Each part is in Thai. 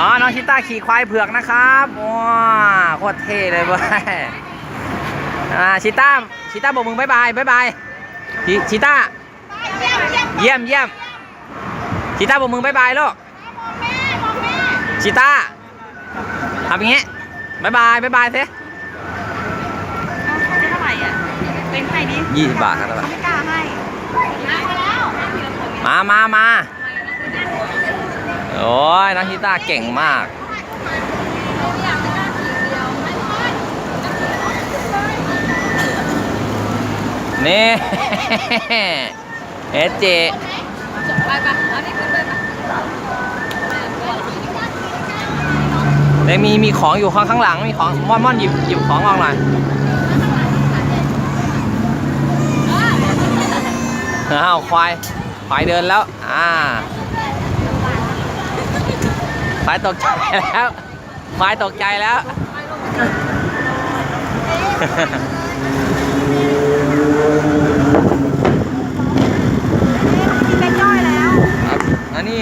อ๋อ น้องชิต้าขี่ควายเผือกนะครับว้าโคตรเท่เลยเว้ยอ่าชิต้าชิต้าบอกมึงบายบายบายบายชิชิต้าเยี่ยมเยี่ยมชิต้าบอกมึงบายบายลูกชิต้าทำอย่างงี้บายบายบายบายสิเอาเท่าไหร่อะเป็นไงดียี่สิบบาทครับเขาไม่กล้าให้มาแล้วมามามา โอ้ยน้องชิต้าเก่งมาก นี่ เอสเจไปปะเอานี่ขึ้นไปปะแต่มีมีของอยู่ข้างข้างหลังมีของม่อนม่อนหยิบหยิบของออกหน่อยอ้าวควายควายเดินแล้ว อ่าายตกใจแล้วควายตกใจแล้วเป็นย่อยแล้ว ครับอันนี้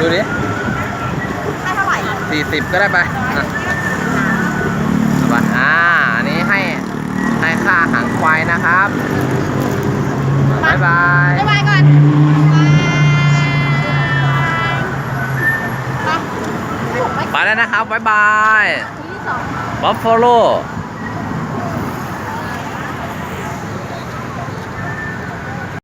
ดูดิให้เท่าไหร่สี่สิบก็ได้ไปอะเอาไปอ่าอันนี้ให้ให้ค่าอาหางควายนะครับบายบาย บ๊ายบายก่อน แล้วนะครับบายบาย ที่สอง บัฟฟาโลไ